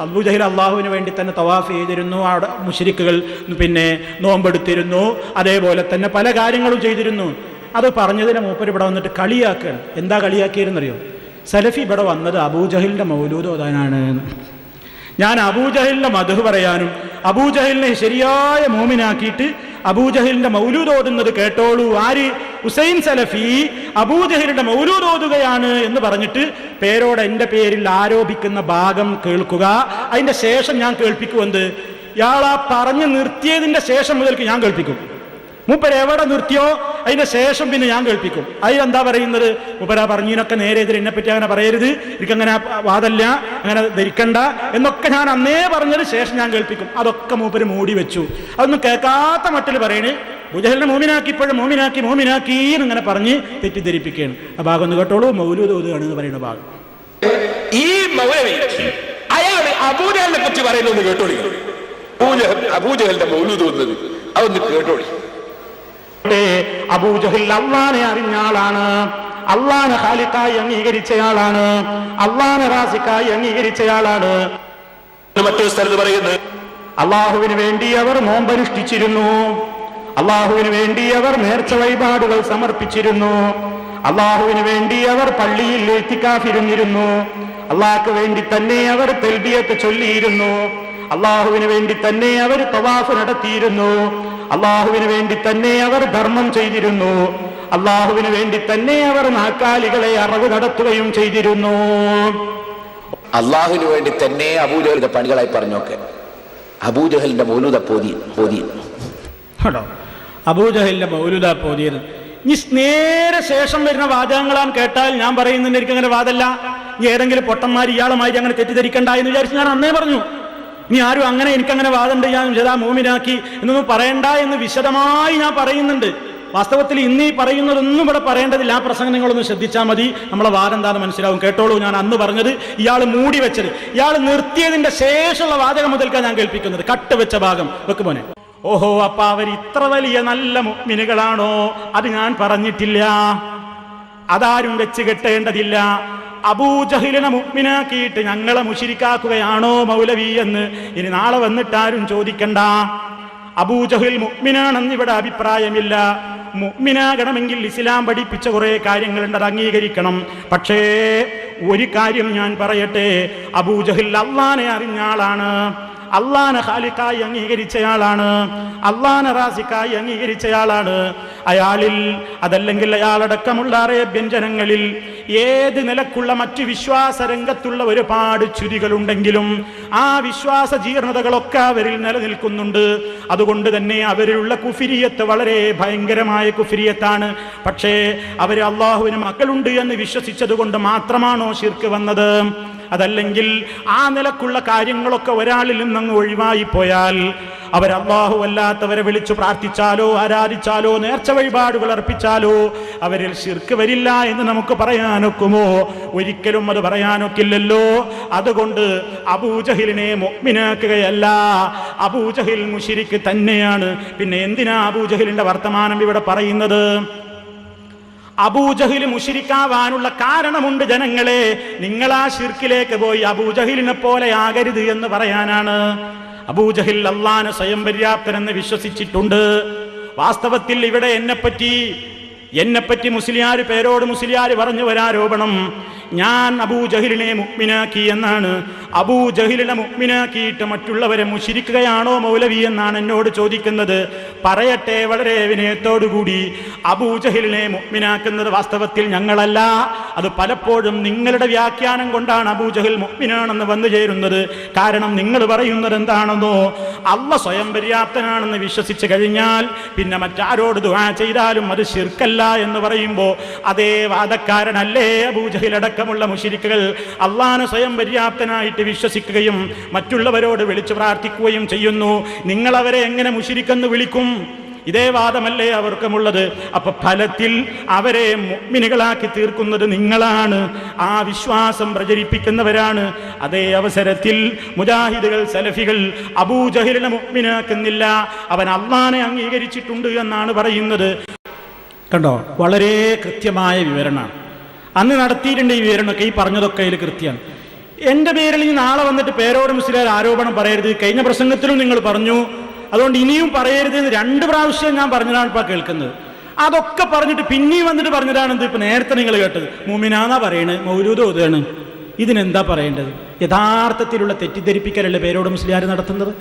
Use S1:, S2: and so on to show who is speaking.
S1: അബൂജഹിൽ അള്ളാഹുവിന് വേണ്ടി തന്നെ തവാഫ് ചെയ്തിരുന്നു. അവിടെ മുഷരിക്കുകൾ പിന്നെ നോമ്പെടുത്തിരുന്നു. അതേപോലെ തന്നെ പല കാര്യങ്ങളും ചെയ്തിരുന്നു. അത് പറഞ്ഞതിന് മൂപ്പര് ഇവിടെ വന്നിട്ട് കളിയാക്കുകയാണ് എന്താ കളിയാക്കിയിരുന്നറിയോ സലഫി ഇവിടെ വന്നത് അബൂജഹിലിന്റെ മൗലൂദ് ഓതാനാണ്. ഞാൻ അബൂജഹലിന്റെ മധു പറയാനും അബൂജഹലിനെ ശരിയായ മോമിനാക്കിയിട്ട് അബൂജഹലിന്റെ മൗലൂദ് ഓതുന്നത് കേട്ടോളൂ. ആര് ഹുസൈൻ സലഫി അബൂജഹലിന്റെ മൗലൂദ് ഓതുകയാണ് എന്ന് പറഞ്ഞിട്ട് പേരോട് എന്റെ പേരിൽ ആരോപിക്കുന്ന ഭാഗം കേൾക്കുക. അതിന്റെ ശേഷം ഞാൻ കേൾപ്പിക്കുമെന്ത് ഇയാളാ പറഞ്ഞു നിർത്തിയതിന്റെ ശേഷം മുതൽക്ക് ഞാൻ കേൾപ്പിക്കും. മൂപ്പര് എവിടെ നിർത്തിയോ? അതിന്റെ ശേഷം പിന്നെ ഞാൻ കേൾപ്പിക്കും. അതിലെന്താ പറയുന്നത്? മൂപ്പര പറഞ്ഞതിനൊക്കെ നേരെ എതിരെ എന്നെ പറ്റി അങ്ങനെ പറയരുത്. എനിക്കങ്ങനെ വാദല്ല അങ്ങനെ ധരിക്കണ്ട. എന്നൊക്കെ ഞാൻ അന്നേ പറഞ്ഞതിന് ശേഷം ഞാൻ കേൾപ്പിക്കും. അതൊക്കെ മൂപ്പര് മൂടി വെച്ചു. അതൊന്നും കേൾക്കാത്ത മട്ടിൽ പറയണേ. ബുജഹലിനെ മോമിനാക്കി ഇപ്പോഴും മോമിനാക്കി മോമിനാക്കി എന്നിങ്ങനെ പറഞ്ഞ് തെറ്റിദ്ധരിപ്പിക്കുകയാണ്. ആ ഭാഗം ഒന്ന് കേട്ടോളൂ. മൗലൂദ് ഓതുകയാണ് എന്ന് പറയുന്ന ഭാഗം.
S2: ഈ മൗലവി അയാൾ അബൂജഹലിനെ പറ്റി പറയുന്നത് കേട്ടോളി. അബൂജഹലിന്റെ മൗലൂദ് വന്നത് അതൊന്ന് കേട്ടോളി.
S1: അബൂജഹിൽ അള്ളാനെ അറിഞ്ഞ ആളാണ്. അള്ളാനെ ഹാലിക്കായി അംഗീകരിച്ചയാളാണ് അള്ളാനെ റാസിക്കായി അംഗീകരിച്ചയാളാണ്
S2: മറ്റൊരു സ്ഥലത്ത് പറയുന്നത്
S1: അള്ളാഹുവിന് വേണ്ടി അവർ നോമ്പനുഷ്ഠിച്ചിരുന്നു. അള്ളാഹുവിന് വേണ്ടി അവർ നേർച്ച വഴിപാടുകൾ സമർപ്പിച്ചിരുന്നു. അള്ളാഹുവിന് വേണ്ടി അവർ പള്ളിയിൽ എത്തിക്കാഫിരുന്നിരുന്നു അള്ളാഹ്ക്ക് വേണ്ടി തന്നെ അവർ തെൽബിയത്ത് ചൊല്ലിയിരുന്നു. അള്ളാഹുവിന് വേണ്ടി തന്നെ അവർ തവാഫ് നടത്തിയിരുന്നു. അള്ളാഹുവിന് വേണ്ടി തന്നെ അവർ ധർമ്മം ചെയ്തിരുന്നു. അള്ളാഹുവിന് വേണ്ടി തന്നെ അവർ നാക്കാലികളെ അറിവ് നടത്തുകയും ചെയ്തിരുന്നു.
S2: അള്ളാഹുവിന് വേണ്ടി തന്നെ അബൂജഹലിന്റെ പണികളായി പറഞ്ഞോക്കെ. അബൂജഹലിന്റെ മൗലൂദ പോതി പോതി.
S1: കേട്ടോ അബൂജഹലിന്റെ മൗലുദ പോതിയത്. ഇനി നേരെ ശേഷം വരുന്ന വാചകങ്ങളാണ് കേട്ടാൽ ഞാൻ പറയുന്നുണ്ട് എനിക്ക് അങ്ങനെ വാദല്ല. ഇനി ഏതെങ്കിലും പൊട്ടന്മാർ ഇയാളുമായി അങ്ങനെ തെറ്റിദ്ധരിക്കണ്ട എന്ന് വിചാരിച്ച് ഞാൻ അന്നേ പറഞ്ഞു. നീ ആരും അങ്ങനെ എനിക്കങ്ങനെ വാദമുണ്ട് ഞാൻ വിശദാ മൂമിനാക്കി എന്നൊന്നും പറയണ്ട എന്ന് വിശദമായി ഞാൻ പറയുന്നുണ്ട്. വാസ്തവത്തിൽ ഇന്ന് ഈ പറയുന്നതൊന്നും ഇവിടെ പറയേണ്ടതില്ല. ആ പ്രസംഗം നിങ്ങളൊന്ന് ശ്രദ്ധിച്ചാൽ മതി. നമ്മളെ വാദം എന്താണെന്ന് മനസ്സിലാവും. കേട്ടോളൂ ഞാൻ അന്ന് പറഞ്ഞത് ഇയാൾ മൂടി വെച്ചത് ഇയാൾ നിർത്തിയതിന്റെ ശേഷമുള്ള വാചകം മുതൽക്കാണ് ഞാൻ കേൾപ്പിക്കുന്നത്. കട്ട് വെച്ച ഭാഗം. വെക്ക് മോനെ. ഓഹോ അപ്പ അവർ ഇത്ര വലിയ നല്ല മുഗ്മിനുകളാണോ? അത് ഞാൻ പറഞ്ഞിട്ടില്ല. അതാരും വെച്ച് കെട്ടേണ്ടതില്ല. അബൂജഹിലിനെ മുഗ്മിനാക്കിയിട്ട് ഞങ്ങളെ മുഷിരിക്കാക്കുകയാണോ മൗലവി എന്ന് ഇനി നാളെ വന്നിട്ടാരും ചോദിക്കണ്ട. അബൂജഹിൽ മുഗ്മിനാണെന്ന് ഇവിടെ അഭിപ്രായമില്ല. മുഗ്മിനാകണമെങ്കിൽ ഇസ്ലാം പഠിപ്പിച്ച കുറേ കാര്യങ്ങളുണ്ട് അത് അംഗീകരിക്കണം. പക്ഷേ ഒരു കാര്യം ഞാൻ പറയട്ടെ. അബൂജഹിൽ അള്ളാനെ അറിഞ്ഞ ആളാണ്. അള്ളാനെ ഹാലിക്കായി അംഗീകരിച്ചയാളാണ്. അള്ളാനെ റാസിക്കായി അംഗീകരിച്ചയാളാണ്. അയാളിൽ അതല്ലെങ്കിൽ അയാളടക്കമുള്ള അറേബ്യൻ ജനങ്ങളിൽ ഏത് നിലക്കുള്ള മറ്റു വിശ്വാസ രംഗത്തുള്ള ഒരുപാട് ചുരികളുണ്ടെങ്കിലും ആ വിശ്വാസ ജീർണതകളൊക്കെ അവരിൽ നിലനിൽക്കുന്നുണ്ട്. അതുകൊണ്ട് തന്നെ അവരിലുള്ള കുഫിരിയത്ത് വളരെ ഭയങ്കരമായ കുഫിരിയത്താണ്. പക്ഷേ അവർ അള്ളാഹുവിന് മക്കളുണ്ട് എന്ന് വിശ്വസിച്ചത് കൊണ്ട് മാത്രമാണോ ശിർക്ക് വന്നത്? അതല്ലെങ്കിൽ ആ നിലക്കുള്ള കാര്യങ്ങളൊക്കെ ഒരാളിൽ നിന്നങ്ങ് ഒഴിവായി പോയാൽ അള്ളാഹു അല്ലാത്തവരെ വിളിച്ചു പ്രാർത്ഥിച്ചാലോ ആരാധിച്ചാലോ നേർച്ച വഴിപാടുകൾ അർപ്പിച്ചാലോ അവരിൽ ശിർക്ക് വരില്ല എന്ന് നമുക്ക് പറയാനൊക്കുമോ? ഒരിക്കലും അത് പറയാനൊക്കില്ലല്ലോ. അതുകൊണ്ട് അബൂജഹിലിനെ മൊഗ്മിനാക്കുകയല്ല അബൂജഹിൽ മുഷിരിക്ക് തന്നെയാണ്. പിന്നെ എന്തിനാ അബൂജഹിലിന്റെ വർത്തമാനം ഇവിടെ പറയുന്നത്? അബൂജഹിൽ മുഷിരിക്കാവാനുള്ള കാരണമുണ്ട് ജനങ്ങളെ. നിങ്ങൾ ആ ഷിർക്കിലേക്ക് പോയി അബൂജഹിലിനെ പോലെ ആകരുത് എന്ന് പറയാനാണ്. അബൂജഹിൽ അള്ളാന് സ്വയം പര്യാപ്തനെന്ന് വിശ്വസിച്ചിട്ടുണ്ട്. വാസ്തവത്തിൽ ഇവിടെ എന്നെപ്പറ്റി എന്നെപ്പറ്റി മുസ്ലിയാർ പേരോട് മുസ്ലിയാർ പറഞ്ഞു ഒരാരോപണം ഞാൻ അബൂജഹിലിനെ മുക്മിനാക്കി എന്നാണ്. അബൂജഹിലിനെ മുക്മിനാക്കിയിട്ട് മറ്റുള്ളവരെ മുഷിരിക്കുകയാണോ മൗലവി എന്നാണ് എന്നോട് ചോദിക്കുന്നത്. പറയട്ടെ വളരെ വിനയത്തോടുകൂടി. അബൂജഹിലിനെ മുക്മിനാക്കുന്നത് വാസ്തവത്തിൽ ഞങ്ങളല്ല. അത് പലപ്പോഴും നിങ്ങളുടെ വ്യാഖ്യാനം കൊണ്ടാണ് അബൂജഹിൽ മുക്മിനാണെന്ന് വന്നു ചേരുന്നത്. കാരണം നിങ്ങൾ പറയുന്നത് എന്താണെന്നോ അള്ള സ്വയം പര്യാപ്തനാണെന്ന് വിശ്വസിച്ച് കഴിഞ്ഞാൽ പിന്നെ മറ്റാരോട് ദുആ ചെയ്താലും അത് ശിർക്കല്ല എന്ന് പറയുമ്പോൾ അതേ വാദക്കാരനല്ലേ അബൂജഹിൽ അടക്കമുള്ള മുഷിരിക്കുകൾ അള്ളാഹ് സ്വയം പര്യാപ്തനായിട്ട് വിശ്വസിക്കുകയും മറ്റുള്ളവരോട് വിളിച്ചു പ്രാർത്ഥിക്കുകയും ചെയ്യുന്നു. നിങ്ങളവരെ എങ്ങനെ മുഷിരിക്കെന്ന് വിളിക്കും? ഇതേ വാദമല്ലേ അവർക്കുമുള്ളത്. അപ്പൊ ഫലത്തിൽ അവരെ മുഗ്മിനികളാക്കി തീർക്കുന്നത് നിങ്ങളാണ്. ആ വിശ്വാസം പ്രചരിപ്പിക്കുന്നവരാണ്. അതേ അവസരത്തിൽ മുജാഹിദുകൾ സലഫികൾ അബൂജഹിലിനെ മുഗ്മിനാക്കുന്നില്ല അവൻ അള്ളാനെ അംഗീകരിച്ചിട്ടുണ്ട് എന്നാണ് പറയുന്നത്. കണ്ടോ? വളരെ കൃത്യമായ വിവരണമാണ്. അന്ന് നടത്തിയിട്ടുണ്ട് ഈ വിവരണമൊക്കെ ഈ പറഞ്ഞതൊക്കെ അതിൽ കൃത്യമാണ് എന്റെ പേരിൽ ഇനി നാളെ വന്നിട്ട് പേരോട് മുസ്ലിയാർ ആരോപണം പറയരുത്. കഴിഞ്ഞ പ്രസംഗത്തിലും നിങ്ങൾ പറഞ്ഞു. അതുകൊണ്ട് ഇനിയും പറയരുത് എന്ന് രണ്ട് പ്രാവശ്യം ഞാൻ പറഞ്ഞതാണ് ഇപ്പൊ കേൾക്കുന്നത്. അതൊക്കെ പറഞ്ഞിട്ട് പിന്നെയും വന്നിട്ട് പറഞ്ഞതാണ് ഇത് ഇപ്പൊ നേരത്തെ നിങ്ങൾ കേട്ടത്. മുമിനാന്നാ പറയണത് മൗലൂദ് ഓതുകയാണ് ഇതിനെന്താ പറയേണ്ടത്? യഥാർത്ഥത്തിലുള്ള തെറ്റിദ്ധരിപ്പിക്കലല്ലേ പേരോട് മുസ്ലിയാർ നടത്തുന്നത്?